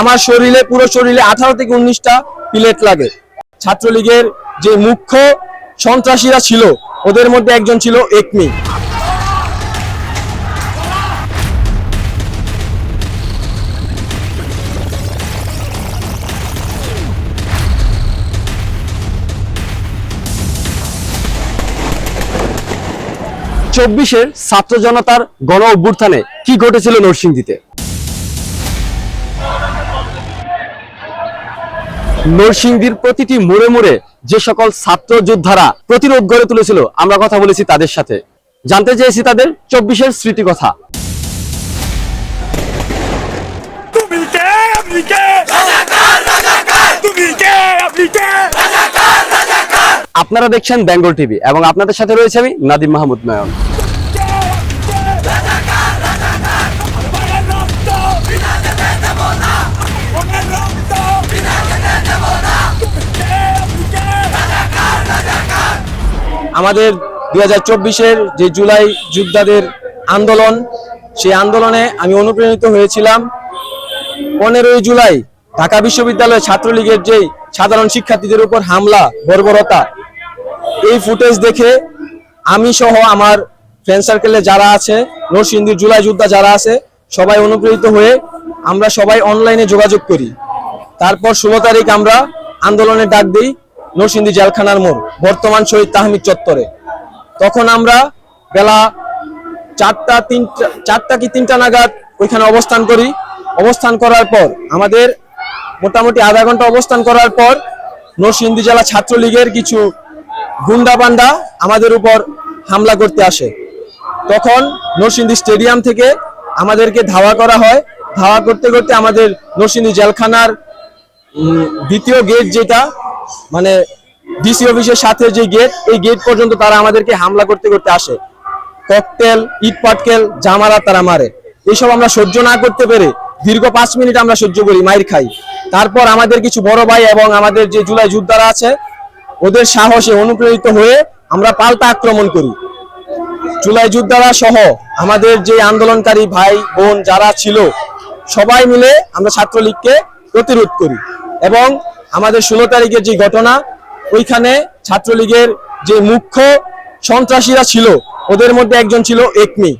আমার শরীরে, পুরো শরীরে আঠারো থেকে উনিশটা প্লেট লাগে। ছাত্রলীগের যে মুখ্য সন্ত্রাসীরা ছিল, ওদের মধ্যে একজন ছিল একমি। চব্বিশের ছাত্র জনতার গণ অভ্যুত্থানে কি ঘটেছিল নরসিংদীতে? নরসিংদীর প্রতিটি মোড়ে মোড়ে যে সকল ছাত্র যোদ্ধারা প্রতিরোধ গড়ে তুলেছিল আমরা কথা বলেছি তাদের সাথে। জানতে চেয়েছি তাদের চব্বিশের স্মৃতি কথা তুমি কে? আপনি কে? তুমি কে? আপনি কে? আপনারা দেখছেন বেঙ্গল টিভি এবং আপনাদের সাথে রয়েছে আমি নাদিম মাহমুদ নয়ন। আমাদের দু হাজার যে জুলাই যোদ্ধাদের আন্দোলন, সেই আন্দোলনে আমি অনুপ্রাণিত হয়েছিলাম। পনেরোই জুলাই ঢাকা বিশ্ববিদ্যালয় ছাত্রলীগের যেই সাধারণ শিক্ষার্থীদের উপর হামলা, বর্বরতা, এই ফুটেজ দেখে আমি সহ আমার ফ্রেন্ড সার্কেলে যারা আছে, নরসিংদীর জুলাই যোদ্ধা যারা আছে, সবাই অনুপ্রেরিত হয়ে আমরা সবাই অনলাইনে যোগাযোগ করি। তারপর ষোলো তারিখ আমরা আন্দোলনের ডাক দিই। নরসিংদী জেলখানার মোড়, বর্তমান শহীদ তাহমিদ চত্বরে। তখন আমরা বেলা চারটা, তিনটা, চারটা কি তিনটা নাগাদ ওইখানে অবস্থান করি। অবস্থান করার পর আমাদের মোটামুটি আধা ঘণ্টা অবস্থান করার পর নরসিংদী জেলা ছাত্রলীগের কিছু গুন্ডা বান্ডা আমাদের উপর হামলা করতে আসে। তখন নরসিংদী স্টেডিয়াম থেকে আমাদেরকে ধাওয়া করা হয়। ধাওয়া করতে করতে আমাদের নরসিংদী জেলখানার দ্বিতীয় গেট যেটা মানে ডিসি অফিসের সাথে যে গেট এই গেট পর্যন্ত তারা আমাদেরকে হামলা করতে করতে আসে। ককটেল ইট পাটকেল জামারা তারা মারে। এইসব আমরা সহ্য না করতে পেরে দীর্ঘ পাঁচ মিনিট আমরা সহ্য করি, মাইর খাই। তারপর আমাদের কিছু বড় ভাই এবং আমাদের যে জুলাই যোদ্ধারা আছে, ওদের সাহসে অনুপ্রেরিত হয়ে আমরা পাল্টা আক্রমণ করি। জুলাই যোদ্ধারা সহ আমাদের যে আন্দোলনকারী ভাই, বোন যারা ছিল, সবাই মিলে আমরা ছাত্রলীগকে প্রতিরোধ করি। এবং আমাদের ষোলো তারিখের যে ঘটনা, ওইখানে ছাত্রলীগের যে মুখ্য সন্ত্রাসীরা ছিল, ওদের মধ্যে একজন ছিল একমি।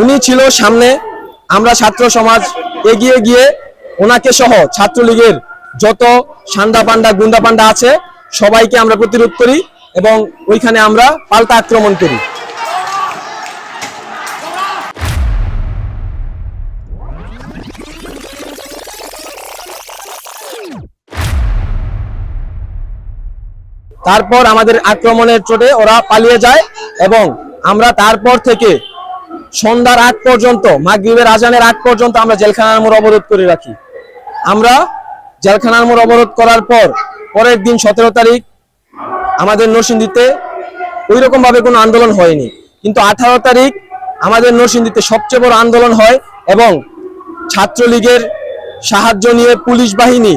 উনি ছিল সামনে, আমরা ছাত্র সমাজ এগিয়ে গিয়ে ওনাকে সহ ছাত্রলীগের যত সান্ডা পান্ডা, গুন্ডা পান্ডা আছে, সবাইকে আমরা প্রতিরোধ করি এবং ওইখানে আমরা পাল্টা আক্রমণ করি। তারপর আমাদের আক্রমণের চোটে ওরা পালিয়ে যায় এবং আমরা তারপর থেকে সন্ধ্যার আগ পর্যন্ত, মাগরিবের আজানের আগ পর্যন্ত আমরা জেলখানার মোড় অবরোধ করে রাখি। আমরা জেলখানার মোড় অবরোধ করার পর, পরের দিন সতেরো তারিখ আমাদের নরসিংদীতে ওই রকম ভাবে কোনো আন্দোলন হয়নি। কিন্তু আঠারো তারিখ আমাদের নরসিংদীতে সবচেয়ে বড় আন্দোলন হয় এবং ছাত্রলীগের সাহায্য নিয়ে পুলিশ বাহিনী,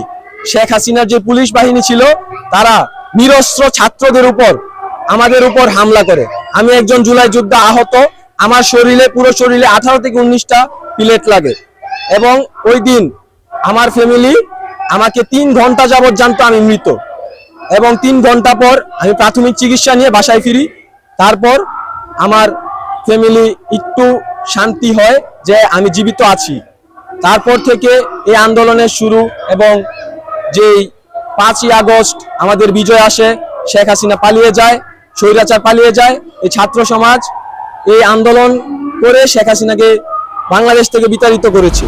শেখ হাসিনার যে পুলিশ বাহিনী ছিল, তারা নিরস্ত্র ছাত্রদের উপর, আমাদের উপর হামলা করে। আমি একজন জুলাই যোদ্ধা আহত। আমার শরীরে, পুরো শরীরে আঠারো থেকে উনিশটা প্লেট লাগে। এবং ওই দিন আমার ফ্যামিলি আমাকে তিন ঘণ্টা যাবৎ জানতো আমি মৃত। এবং তিন ঘণ্টা পর আমি প্রাথমিক চিকিৎসা নিয়ে বাসায় ফিরি। তারপর আমার ফ্যামিলি একটু শান্তি হয় যে আমি জীবিত আছি। তারপর থেকে এই আন্দোলনের শুরু এবং যেই পাঁচই আগস্ট আমাদের বিজয় আসে, শেখ হাসিনা পালিয়ে যায়, স্বৈরাচার পালিয়ে যায়, এই ছাত্র সমাজ এই আন্দোলন করে শেখ হাসিনাকে বাংলাদেশ থেকে বিতাড়িত করেছে।